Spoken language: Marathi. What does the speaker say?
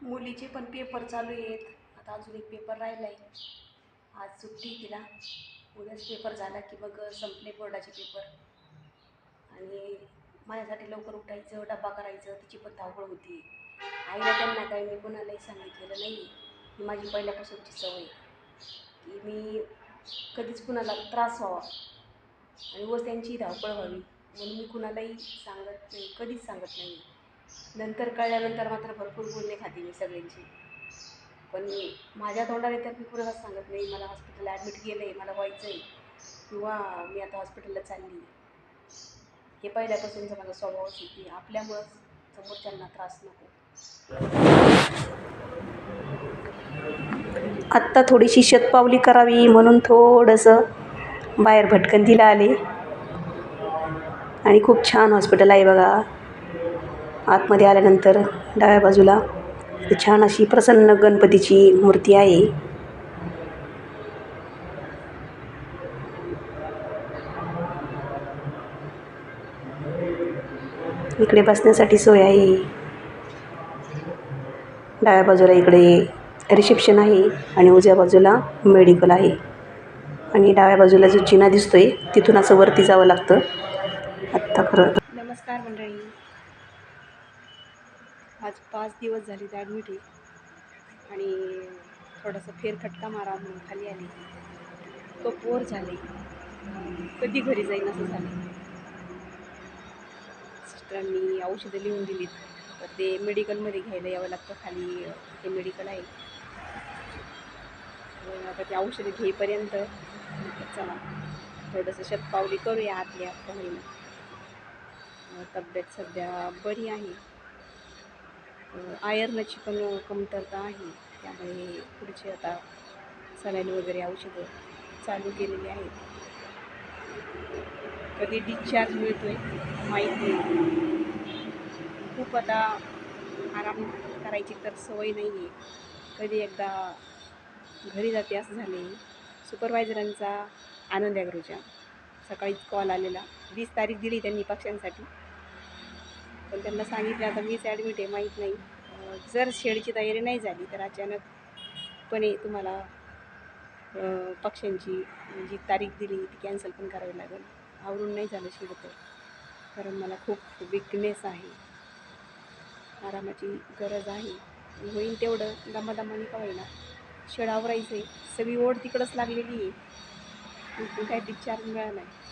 मुलीचे पण पेपर चालू आहेत. आता अजून एक पेपर राहिला आहे आज सुट्टी तिला. उद्याच पेपर झाला की मग संपले बोर्डाचे पेपर. आणि माझ्यासाठी लवकर उठायचं डब्बा करायचं तिची पण धावपळ होती. आईला त्यांना काही मी कोणालाही सांगितलेलं नाही ही माझी पहिल्यापासूनची सवय आहे. की मी कधीच कुणाला त्रास व्हावा. आणि व त्यांची धावपळ व्हावी. म्हणून मी कुणालाही सांगत नाही कधीच सांगत नाही नंतर कळल्यानंतर मात्र भरपूर बोलणे खाते मी सगळ्यांची. पण माझ्या तोंडाने तर मी कुणालाच सांगत नाही मला हॉस्पिटलला ॲडमिट केलं आहे मला व्हायचं आहे किंवा मी आता हॉस्पिटलला चालली हे पहिल्यापासूनचा माझा स्वभावच आहे की आपल्यामुळंच समोरच्यांना त्रास नको. आत्ता थोडीशी शतपावली करावी म्हणून थोडंसं बाहेर भटकंतीला आले. आणि खूप छान हॉस्पिटल आहे बघा. आतमध्ये आल्यानंतर डाव्या बाजूला छान अशी प्रसन्न गणपतीची मूर्ती आहे. इकडे बसण्यासाठी सोय आहे. डाव्या बाजूला इकडे रिसेप्शन आहे आणि उजव्या बाजूला मेडिकल आहे. आणि डाव्या बाजूला जो जिना दिसतोय तिथून असं वरती जावं लागतं. आत्ता खरं नमस्कार मंडळी. आज पाच दिवस झाले ते ॲडमिट आहे आणि थोडासा फेरफटका मारा म्हणून खाली आली. तो पोर झाले. कधी घरी जाईन असं झालं. सिस्टरांनी औषधं लिहून दिलीत. तर ते मेडिकलमध्ये घ्यायला यावं लागतं. खाली हे ते मेडिकल आहे आता ते औषधं घेईपर्यंत. चला थोडंसं शतपावली करूया आतल्या आत होईना तब्येत सध्या बरी आहे. आयर्नची पण कमतरता आहे. त्यामुळे पुढची आता सलाईन वगैरे औषधं चालू केलेली आहेत. कधी डिस्चार्ज मिळतोय माहीत नाही. खूप आता आराम करायची तर सवय नाही आहे कधी एकदा घरी जाते असं झाले. सुपरवायझरांचा आनंद आग्रोच्या सकाळीच कॉल आलेला. वीस तारीख दिली त्यांनी पक्ष्यांसाठी. पण त्यांना सांगितलं आता मीच ॲडमिट आहे माहीत नाही. जर शेडची तयारी नाही झाली तर अचानकपणे तुम्हाला पक्ष्यांची जी तारीख दिली ती कॅन्सल पण करावी लागेल. आवरून नाही झालं शेड तर. कारण मला खूप विकनेस आहे. आरामाची गरज आहे. होईल तेवढं दमादमाने का होईना. शेड आवरायचं आहे सगळी ओढ तिकडंच लागलेली आहे. पण काय डिस्चार्ज मिळाला आहे